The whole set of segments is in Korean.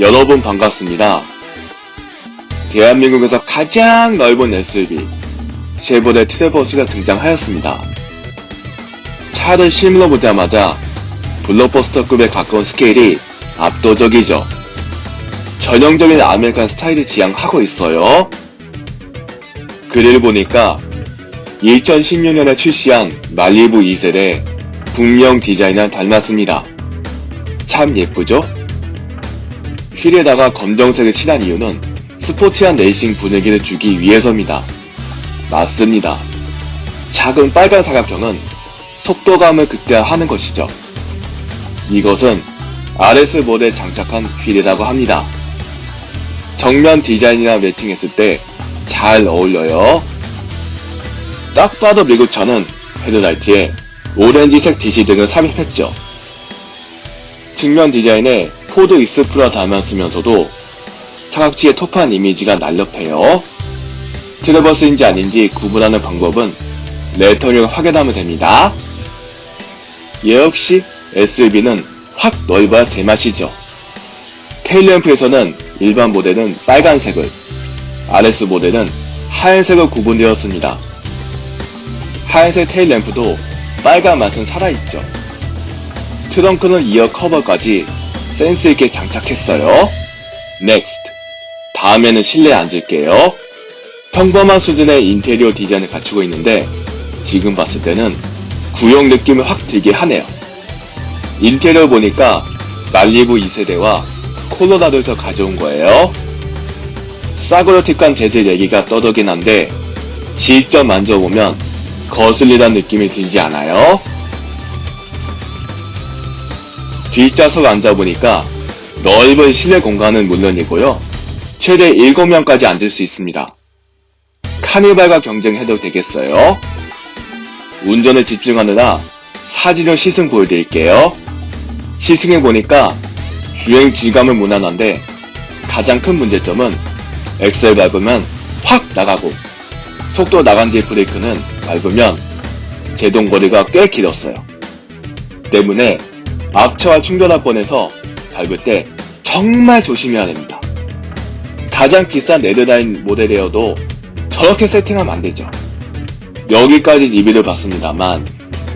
여러분 반갑습니다. 대한민국에서 가장 넓은 SUV 쉐보레 트레버스가 등장하였습니다. 차를 실물로 보자마자 블록버스터급에 가까운 스케일이 압도적이죠. 전형적인 아메리칸 스타일을 지향하고 있어요. 글을 보니까 2016년에 출시한 말리부 2세대 북명 디자인이랑 닮았습니다. 참 예쁘죠? 휠에다가 검정색을 칠한 이유는 스포티한 레이싱 분위기를 주기 위해서입니다. 맞습니다. 작은 빨간 사각형은 속도감을 극대화하는 것이죠. 이것은 RS 모델에 장착한 휠이라고 합니다. 정면 디자인이랑 매칭했을 때 잘 어울려요. 딱 봐도 미국 차는 헤드라이트에 오렌지색 DC 등을 삽입했죠. 측면 디자인에 포드 익스프라 담았으면서도 차각지의 터프한 이미지가 날렵해요. 트레버스인지 아닌지 구분하는 방법은 레터링을 확인하면 됩니다. 역시 SUV는 확 넓어야 제맛이죠. 테일램프에서는 일반 모델은 빨간색을, RS 모델은 하얀색으로 구분되었습니다. 하얀색 테일램프도 빨간 맛은 살아있죠. 트렁크는 이어 커버까지 센스있게 장착했어요. NEXT. 다음에는 실내에 앉을게요. 평범한 수준의 인테리어 디자인을 갖추고 있는데 지금 봤을 때는 구형 느낌을 확 들게 하네요. 인테리어 보니까 말리부 2세대와 콜로라도에서 가져온 거예요. 싸구려틱한 재질 얘기가 떠도긴 한데 직접 만져보면 거슬리란 느낌이 들지 않아요? 뒷좌석 앉아보니까 넓은 실내 공간은 물론이고요. 최대 7명까지 앉을 수 있습니다. 카니발과 경쟁해도 되겠어요? 운전에 집중하느라 사진을 시승 보여드릴게요. 시승해 보니까 주행 질감은 무난한데 가장 큰 문제점은 엑셀 밟으면 확 나가고 속도 나간 뒤 브레이크는 밟으면 제동 거리가 꽤 길었어요. 때문에 앞차와 충돌할 뻔해서 밟을 때 정말 조심해야 됩니다. 가장 비싼 레드라인 모델이어도 저렇게 세팅하면 안 되죠. 여기까지 리뷰를 봤습니다만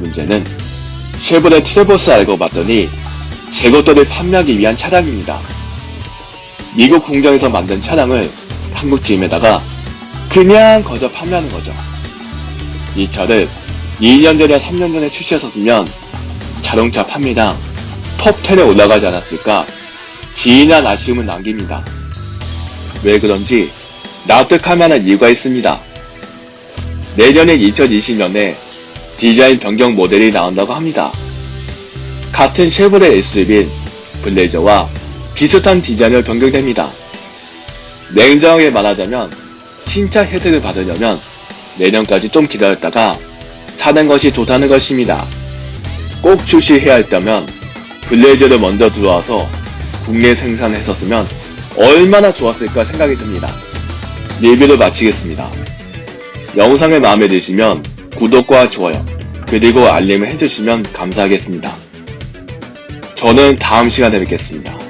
문제는 쉐보레 트레버스 알고 봤더니 제 것들을 판매하기 위한 차량입니다. 미국 공장에서 만든 차량을 한국 GM에다가 그냥 거저 판매하는 거죠. 이 차를 2년 전이나 3년 전에 출시했었으면 자동차 판매량 톱10에 올라가지 않았을까 진한 아쉬움을 남깁니다. 왜 그런지 납득할 만한 이유가 있습니다. 내년에 2020년에 디자인 변경 모델이 나온다고 합니다. 같은 쉐보레 SUV인 블레이저와 비슷한 디자인을 변경됩니다. 냉정하게 말하자면 신차 혜택을 받으려면 내년까지 좀 기다렸다가 사는 것이 좋다는 것입니다. 꼭 출시해야 했다면 블레이저를 먼저 들어와서 국내 생산했었으면 얼마나 좋았을까 생각이 듭니다. 리뷰를 마치겠습니다. 영상이 마음에 드시면 구독과 좋아요 그리고 알림을 해주시면 감사하겠습니다. 저는 다음 시간에 뵙겠습니다.